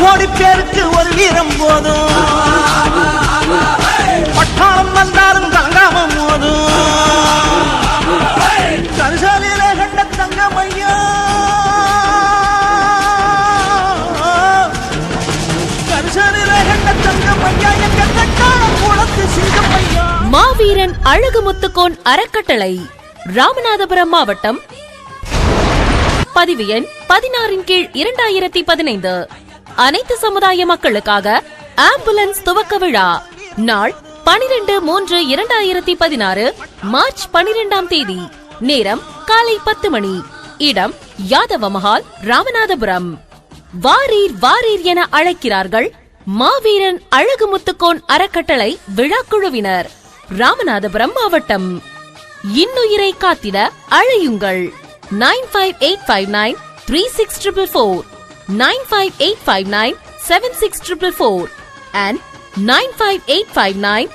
கோடி பேருக்கு ஒரு வீரம் போதும். பட்டாளம் வந்தாலும் கலங்காம போதும். கரிசாலியில கண்ட தங்கம் ஐயா. கரிசாலியில கண்ட தங்கம் ஐயா எங்க கட்டாள குளத்து சிங்கமையா மாவீரன் அழகுமுத்துக்கோன் அறக்கட்டளை ராமநாதபுரம் மாவட்டம். பதிவு எண் பதினாறின் கீழ் இரண்டாயிரத்தி பதினைந்து. அனைத்து சமுதாய மக்களுக்காக ஆம்புலன்ஸ் துவக்க விழா. நாள் பனிரெண்டு மூன்று இரண்டாயிரத்தி பதினாறு மார்ச் பனிரெண்டாம் தேதி. நேரம் காலை பத்து மணி. இடம் யாதவ மஹால் ராமநாதபுரம். வாரீர் வாரீர் என அழைக்கிறார்கள் மாவீரன் அழகுமுத்துக்கோன் அறக்கட்டளை விழாக்குழுவினர். ராமநாதபுரம் மாவட்டம். இன்னுயிரை காத்திட அழையுங்கள். Nine five eight five nine three six triple four. 95859 and 95859